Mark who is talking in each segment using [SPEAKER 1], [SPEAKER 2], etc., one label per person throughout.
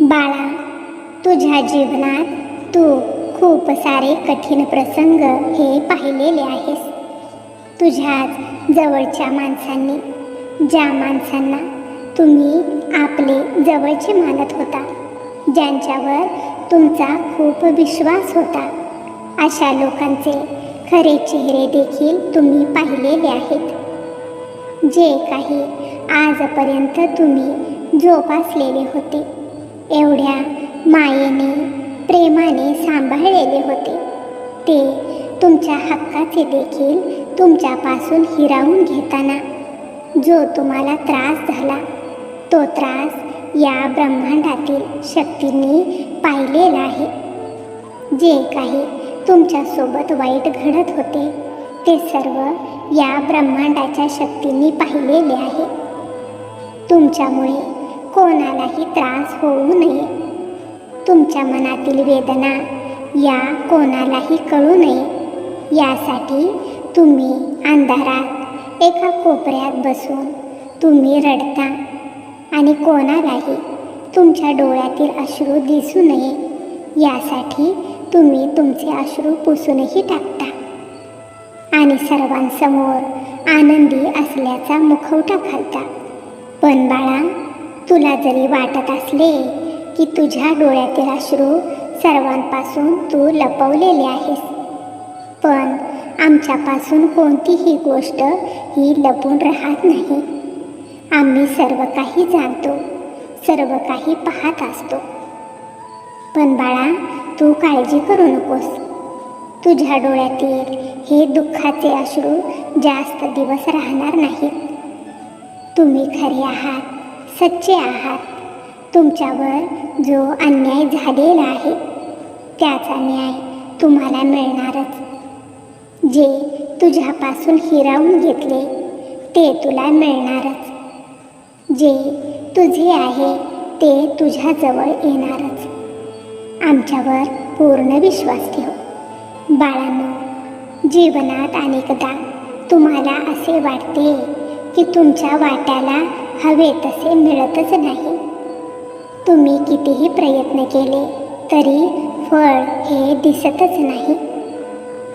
[SPEAKER 1] बाळा तुझ्या जीवनात तू खूप सारे कठीण प्रसंग हे पाहिलेले आहेस. तुझ्याच जवळच्या माणसांनी ज्या माणसांना तुम्ही आपले जवळचे मानत होता ज्यांच्यावर तुमचा खूप विश्वास होता अशा लोकांचे खरे चेहरे देखील तुम्ही पाहिलेले आहेत. जे काही आजपर्यंत तुम्ही जोपासलेले होते एवढ्या मायेने प्रेमाने सांभाळलेले होते. ते तुमच्या हक्काचे देखील तुमच्यापासून हिरावून घेताना जो तुम्हाला त्रास झाला तो त्रास या ब्रह्मांडातील शक्तींनी पाहिलेला आहे. जे काही तुमच्यासोबत वाईट घडत होते ते सर्व या ब्रह्मांडाच्या शक्तींनी पाहिलेले आहे. तुमच्यामुळे कोणालाही त्रास होऊ नये. तुमच्या मनातील वेदना या कोणालाही कळू नये. यासाठी तुम्ही अंधारात एका कोपऱ्यात बसून तुम्ही रडता आणि कोणालाही तुमच्या डोळ्यातील अश्रू दिसू नये. यासाठी तुम्ही तुमचे अश्रू पुसूनही टाकता. आणि सर्वांसमोर आनंदी असल्याचा मुखवटा घालता. पण बाळा तुला जरी वाटत असले की तुझ्या डोळ्यातील अश्रू सर्वांपासून तू लपवलेले आहेस. पण आमच्यापासून कोणतीही गोष्ट ही लपून राहत नाही. आम्ही सर्व काही जाणतो सर्व काही पाहत असतो. पण बाळा तू काळजी करू नकोस. तुझ्या डोळ्यातील हे दुःखाचे अश्रू जास्त दिवस राहणार नाहीत. तुम्ही खरे आहात. सच्चे आहात. तुमच्यावर जो अन्याय झालेला आहे त्याचा न्याय तुम्हाला मिळणारच. जे तुझ्यापासून हिरावून घेतले ते तुला मिळणारच. जे तुझे आहे ते तुझ्याजवळ येणारच. आमच्यावर पूर्ण विश्वास ठेव. बाळांनो जीवनात अनेकदा तुम्हाला असे वाटते की तुमच्या वाट्याला हवे तसे मिळतच नाही. तुम्ही कितीही प्रयत्न केले तरी फळ हे दिसतच नाही.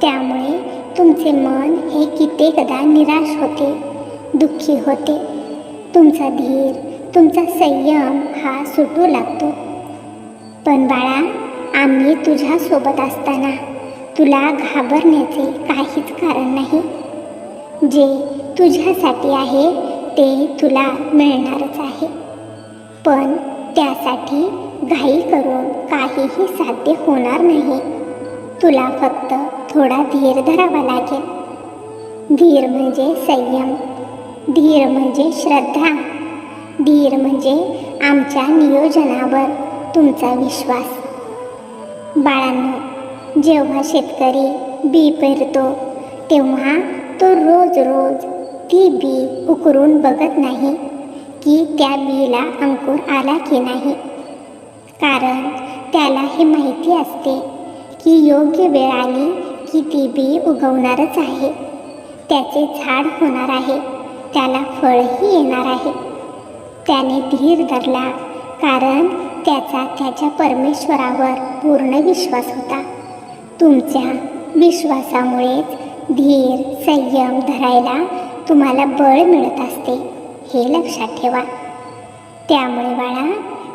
[SPEAKER 1] त्यामुळे तुमचे मन हे कित्येकदा निराश होते दुःखी होते. तुमचा धीर तुमचा संयम हा सुटू लागतो. पण बाळा आम्ही तुझ्यासोबत असताना तुला घाबरण्याचे काहीच कारण नाही. जे तुझ्यासाठी आहे ते तुला मिळणारच आहे. पण त्यासाठी घाई करून काहीही साध्य होणार नाही. तुला फक्त थोडा धीर धरावा लागेल. धीर म्हणजे संयम धीर म्हणजे श्रद्धा धीर म्हणजे आमच्या नियोजनावर तुमचा विश्वास. बाळांनो जेव्हा शेतकरी बी पेरतो तेव्हा तो रोज रोज ती बी उकरून बघत नाही की त्या बीला अंकुर आला की नाही. कारण त्याला हे माहिती असते की योग्य वेळ आली की ती बी उगवणारच आहे. त्याचे झाड होणार आहे. त्याला फळही येणार आहे. त्याने धीर धरला कारण त्याचा त्याच्या परमेश्वरावर पूर्ण विश्वास होता. तुमच्या विश्वासामुळेच धीर संयम धरायला तुम्हाला बळ मिळत असते हे लक्षात ठेवा. त्यामुळे बाळा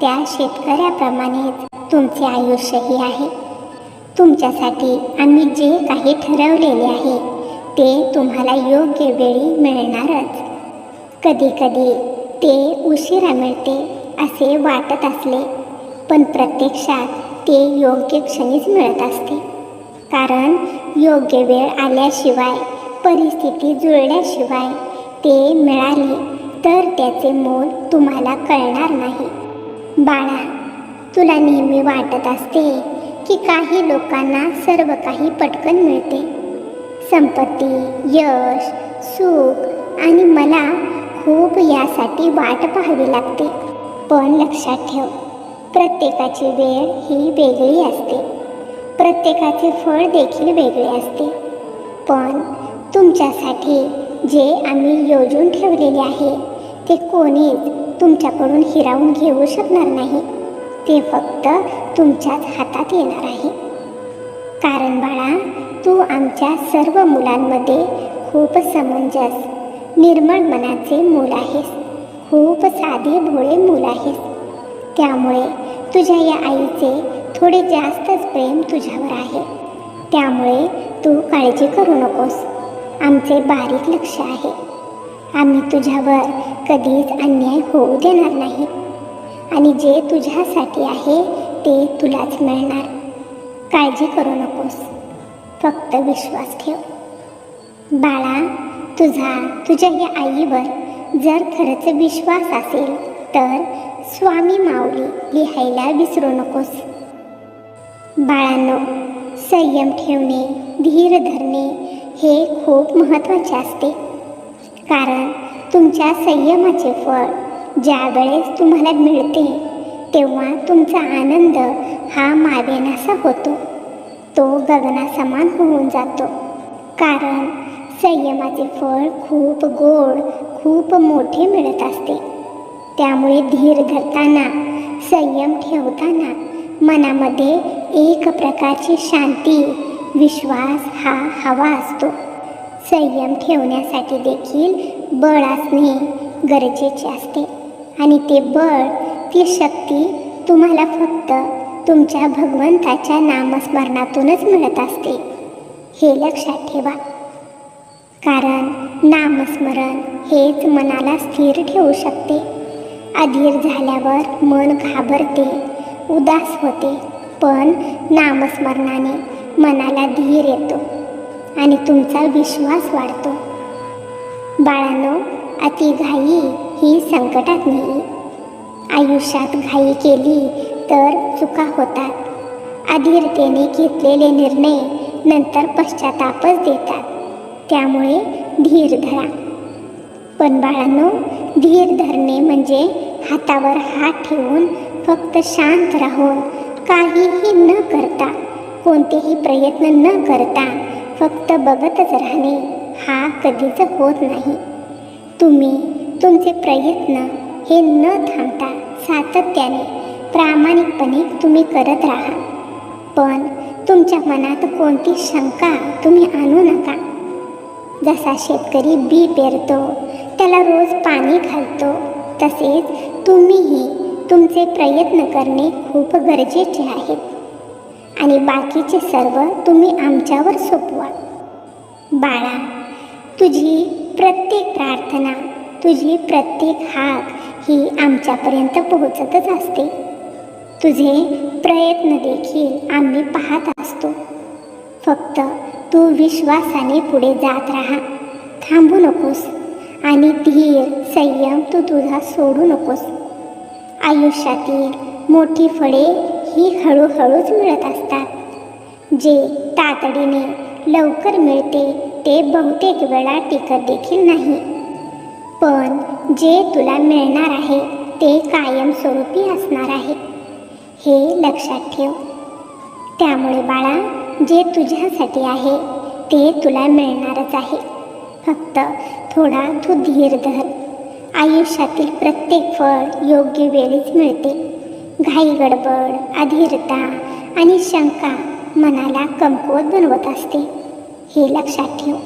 [SPEAKER 1] त्या शेतकऱ्याप्रमाणेच तुमचे आयुष्यही आहे. तुमच्यासाठी आम्ही जे काही ठरवलेले आहे ते तुम्हाला योग्य वेळी मिळणारच. कधीकधी ते उशिरा मिळते असे वाटत असले पण प्रत्यक्षात ते योग्य क्षणीच मिळत असते. कारण योग्य वेळ आल्याशिवाय परिस्थिती जुळल्याशिवाय ते मिळाले तर त्याचे मोल तुम्हाला कळणार नाही. बाळा तुला नेहमी वाटत असते की काही लोकांना सर्व काही पटकन मिळते. संपत्ती यश सुख आणि मला खूप यासाठी वाट पाहावी लागते. पण लक्षात ठेव प्रत्येकाची वेळ ही वेगळी असते. प्रत्येकाचे फळ देखील वेगळे असते. पण तुमच्यासाठी जे आम्ही योजून ठेवलेले आहे ते कोणीच तुमच्याकडून हिरावून घेऊ शकणार नाही. ते फक्त तुमच्याच हातात येणार आहे. कारण बाळा तू आमच्या सर्व मुलांमध्ये खूप समंजस निर्मळ मनाचे मूल आहेस. खूप साधे भोळे मूल आहेस. त्यामुळे तुझ्या या आईचे थोडे जास्तच प्रेम तुझ्यावर आहे. त्यामुळे तू काळजी करू नकोस. आमचे बारीक लक्ष आहे. आम्ही तुझ्यावर कधीच अन्याय होऊ देणार नाही. आणि जे तुझ्यासाठी आहे ते तुलाच मिळणार. काळजी करू नकोस. फक्त विश्वास ठेव. बाळा तुझा तुझ्या या आईवर जर खरंच विश्वास असेल तर स्वामी माऊली लिहायला विसरू नकोस. बाळांनो संयम ठेवणे धीर धरणे हे खूप महत्त्वाचे असते. कारण तुमच्या संयमाचे फळ ज्या वेळेस तुम्हाला मिळते तेव्हा तुमचा आनंद हा मावेनासा होतो. तो गगनासमान होऊन जातो. कारण संयमाचे फळ खूप गोड खूप मोठे मिळत असते. त्यामुळे धीर धरताना संयम ठेवताना मनामध्ये एक प्रकारची शांती विश्वास हा हवा असतो. संयम ठेवण्यासाठी देखील बळ असणे गरजेचे असते. आणि ते बळ ती शक्ती तुम्हाला फक्त तुमच्या भगवंताच्या नामस्मरणातूनच मिळत असते. हे लक्षात ठेवा. कारण नामस्मरण हेच मनाला स्थिर ठेवू शकते. अधीर झाल्यावर मन घाबरते उदास होते. पण नामस्मरणाने मनाला धीर येतो आणि तुमचा विश्वास वाढतो. बाळांनो अतिघाई ही संकटात नाही. आयुष्यात घाई केली तर चुका होतात. अधीरतेने घेतलेले निर्णय नंतर पश्चातापच देतात. त्यामुळे धीर धरा. पण बाळांनो धीर धरणे म्हणजे हातावर हात ठेवून फक्त शांत राहून काहीही न करता कोणतेही प्रयत्न न करता फक्त बघतच राहणे हा कधीच होत नाही. तुम्ही तुमचे प्रयत्न हे न थांबता सातत्याने प्रामाणिकपणे तुम्ही करत राहा. पण तुमच्या मनात कोणती शंका तुम्ही आणू नका. जसा शेतकरी बी पेरतो त्याला रोज पाणी घालतो तसेच तुम्हीही तुमचे प्रयत्न करणे खूप गरजेचे आहेत आणि बाकीचे सर्व तुम्ही आमच्यावर सोपवा. बाळा तुझी प्रत्येक प्रार्थना तुझी प्रत्येक हाक ही आमच्यापर्यंत पोहोचतच असते. तुझे प्रयत्न देखील आम्ही पाहत असतो. फक्त तू विश्वासाने पुढे जात राहा. थांबू नकोस आणि धीर संयम तू तुझा सोडू नकोस. आयुष्यातील मोठी फळे ही हळूहळूच मिळत असतात. जे तातडीने लवकर मिळते ते बहुतेक वेळा टिकत देखील नाही. पण जे तुला मिळणार आहे ते कायमस्वरूपी असणार आहे. हे लक्षात ठेव. त्यामुळे बाळा जे तुझ्यासाठी आहे ते तुला मिळणारच आहे. फक्त थोडा तू धीर धर. आयुष्यातील प्रत्येक फळ योग्य वेळीच मिळते. घाई गडबड अधीरता आणि शंका मनाला कमकुवत बनवत असते. हे लक्षात ठेव.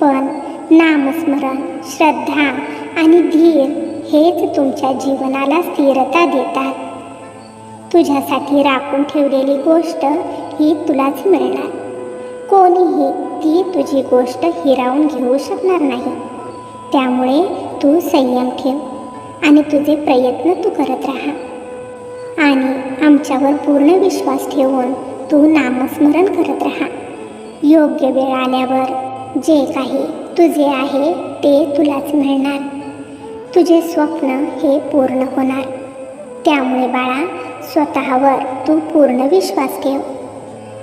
[SPEAKER 1] पण नामस्मरण श्रद्धा आणि धीर हेच तुमच्या जीवनाला स्थिरता देतात. तुझ्यासाठी राखून ठेवलेली गोष्ट ही तुलाच मिळणार. कोणीही ती तुझी गोष्ट हिरावून घेऊ शकणार नाही. त्यामुळे तू संयम ठेव आणि तुझे प्रयत्न तू करत राहा. आणि आमच्यावर पूर्ण विश्वास ठेवून तू नामस्मरण करत राहा. योग्य वेळ आल्यावर जे काही तुझे आहे ते तुलाच मिळणार. तुझे स्वप्न हे पूर्ण होणार. त्यामुळे बाळा स्वतःवर तू पूर्ण विश्वास ठेव.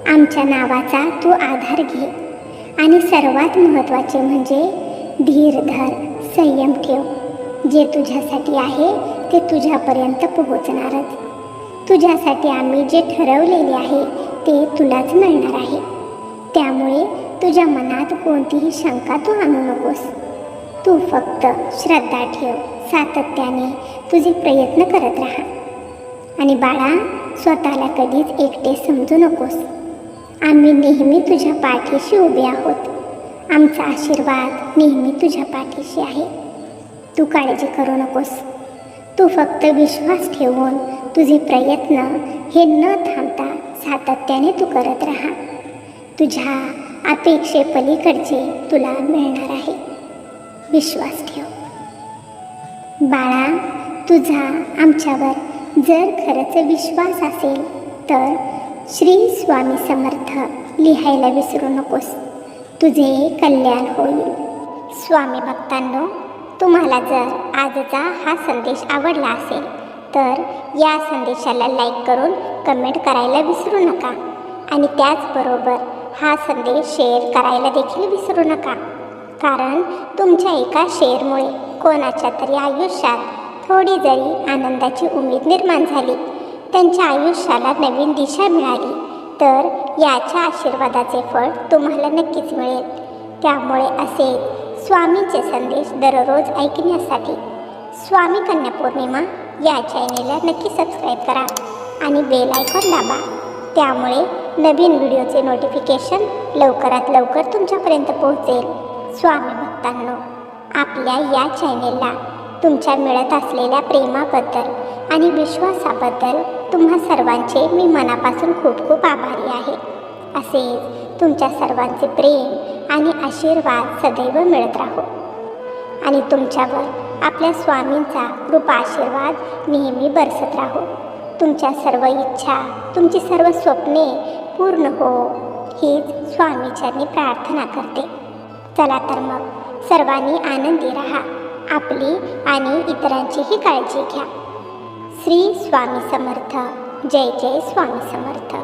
[SPEAKER 1] आमच्या नावाचा तू आधार घे. आणि सर्वात महत्त्वाचे म्हणजे धीर धर संयम ठेव. जे तुझ्यासाठी आहे ते तुझ्यापर्यंत पोहोचणारच. तुझ्यासाठी आम्ही जे ठरवलेले आहे ते तुलाच मिळणार आहे. त्यामुळे तुझ्या मनात कोणतीही शंका तू आणू नकोस. तू फक्त श्रद्धा ठेव सातत्याने तुझे प्रयत्न करत राहा. आणि बाळा स्वतःला कधीच एकटे समजू नकोस. आम्ही नेहमी तुझ्या पाठीशी उभे आहोत. आमचा आशीर्वाद नेहमी तुझ्या पाठीशी आहे. तू काळजी करू नकोस. तू फक्त विश्वास ठेवून तुझे प्रयत्न हे न थांबता सातत्याने तू करत राहा. तुझ्या अपेक्षेपलीकडचे तुला मिळणार आहे. विश्वास ठेव. बाळा तुझा आमच्यावर जर खरंच विश्वास असेल तर श्री स्वामी समर्थ लिहायला विसरू नकोस. तुझे कल्याण होईल. स्वामी भक्तांनो तुम्हाला जर आजचा हा संदेश आवडला असेल तर या संदेशाला लाईक करून कमेंट करायला विसरू नका. आणि त्याचबरोबर हा संदेश शेअर करायला देखील विसरू नका. कारण तुमच्या एका शेअरमुळे कोणाच्या तरी आयुष्यात थोडी जरी आनंदाची उमेद निर्माण झाली त्यांच्या आयुष्याला नवीन दिशा मिळाली तर याच्या आशीर्वादाचे फळ तुम्हाला नक्कीच मिळेल. त्यामुळे असे स्वामींचे संदेश दररोज ऐकण्यासाठी स्वामी कन्या पौर्णिमा या चॅनेलला नक्की सबस्क्राईब करा आणि बेल आयकॉन दाबा. त्यामुळे नवीन व्हिडिओचे नोटिफिकेशन लवकरात लवकर तुमच्यापर्यंत पोहोचेल. स्वामी भक्तांनो आपल्या या चॅनेलला तुमच्या मिळत असलेल्या प्रेमाबद्दल आणि विश्वासाबद्दल तुम्हा सर्वांचे मी मनापासून खूप खूप आभारी आहे. असेच तुमच्या सर्वांचे प्रेम आणि आशीर्वाद सदैव मिळत राहो. आणि तुमच्यावर आपल्या स्वामींचा कृपा आशीर्वाद नेहमी बरसत राहो. तुमच्या सर्व इच्छा तुमची सर्व स्वप्ने पूर्ण हो हीच स्वामीच्यांनी प्रार्थना करते. चला तर मग सर्वांनी आनंदी राहा आपली आणि इतरांचीही काळजी घ्या. श्री स्वामी समर्थ जय जय स्वामी समर्थ.